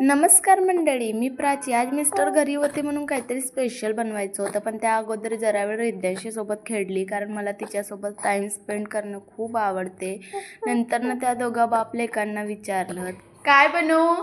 नमस्कार मंडळी मी प्राची. आज मिस्टर घरी होते म्हणून काहीतरी स्पेशल बनवायचं होतं पण त्या अगोदर जरा वेळ विद्यांशी सोबत खेळली कारण मला तिच्यासोबत टाईम स्पेंड करणं खूप आवडते. नंतर ना त्या दोघा बाप लेकांना विचारलं काय बनवू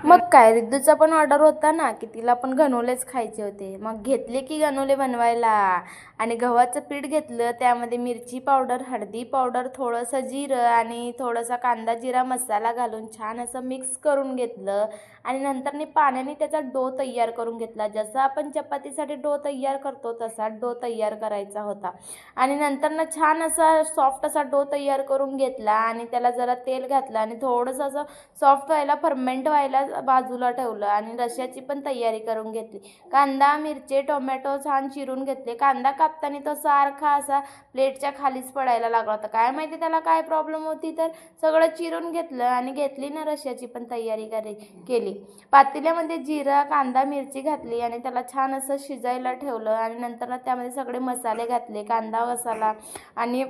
आज काय रिद्दूचा मग काय रिद्धूचा पण ऑर्डर होता ना की तिला पण घनोलेच खायचे होते. मग घेतले की घनोले बनवायला. आणि गव्हाचं पीठ घेतलं त्यामध्ये मिरची पावडर हळदी पावडर थोडंसं जिरं आणि थोडासा कांदा जिरा मसाला घालून छान असं मिक्स करून घेतलं. आणि नंतर मी पाण्याने त्याचा डो तयार करून घेतला. जसं आपण चपातीसाठी डो तयार करतो तसा डो तयार करायचा होता. आणि नंतर ना छान असा सॉफ्ट असा डो तयार करून घेतला. आणि त्याला जरा तेल घातलं आणि थोडंसं असं सॉफ्ट व्हायला फर्मेंट व्हायला बाजूला ठेवलं आणि रश्याची पण तयारी करून घेतली. कांदा मिरची टोमॅटो छान चिरून घेतले. कांदा कापताना तो सारखा असा प्लेटच्या खालीच पडायला लागला होता. काय माहिती त्याला काय प्रॉब्लेम होती तर सगळं चिरून घेतलं आणि घेतली ना रश्याची पण तयारी करी केली. पातेल्यामध्ये जिरा कांदा मिरची घातली आणि त्याला छान असं शिजायला ठेवलं आणि नंतर त्यामध्ये सगळे मसाले घातले. कांदा मसाला आणि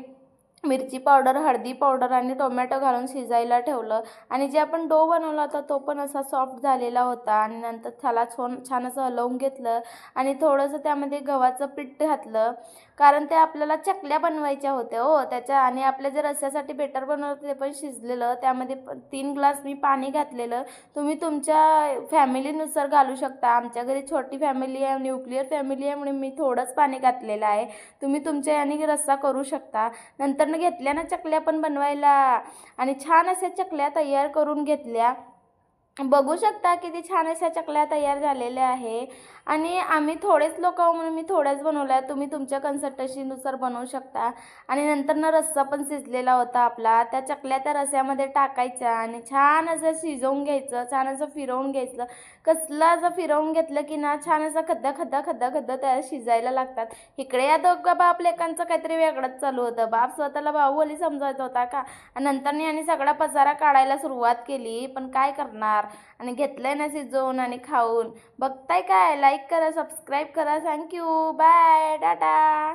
मिरची पावडर हळदी पावडर आणि टोमॅटो घालून शिजायला ठेवलं. आणि जे आपण डो बनवला होता तो पण असा सॉफ्ट झालेला होता. आणि नंतर त्याला छान छान असं हलवून घेतलं. आणि थोडंसं त्यामध्ये गव्हाचं पीठ घातलं. कारण ते आपल्याला चकल्या बनवायच्या होत्या हो. त्याच्या आणि आपल्या जे रस्स्यासाठी बेटर बनवलं ते पण शिजलेलं. त्यामध्ये तीन ग्लास मी पाणी घातलेलं. तुम्ही तुमच्या फॅमिलीनुसार घालू शकता. आमच्या घरी छोटी फॅमिली आहे न्यूक्लिअर फॅमिली आहे म्हणून मी थोडंच पाणी घातलेलं आहे. तुम्ही तुमच्या याने रस्सा करू शकता. नंतर घेतल्या ना चकल्या पण बनवायला. आणि छान अशा चकल्या तयार करून घेतल्या. बघू शकता किती छान अशा चकल्या तयार झालेल्या आहे. आणि आम्ही थोडेच लोक म्हणून मी थोड्याच बनवल्या तुम्ही तुमच्या कन्सल्टन्सीनुसार बनवू शकता. आणि नंतर ना रस्सा पण शिजलेला होता आपला. त्या चकल्या त्या रस्स्यामध्ये टाकायच्या आणि छान असं शिजवून घ्यायचं छान असं फिरवून घ्यायचं. कसलं असं फिरवून घेतलं की ना छान असं खद्दा खद्दा खद्दा खद्दा त्या शिजायला लागतात. इकडे या दोघं बाप लेकांचं काहीतरी वेगळंच चालू होतं. बाप स्वतःला बाहुबली समजायचा होता का? आणि नंतर यांनी सगळा पसारा काढायला सुरुवात केली. पण काय करणार? आणि घेतलंय ना शिजवून आणि खाऊन. बघताय काय? लाईक करा सबस्क्राईब करा. Thank you bye Tata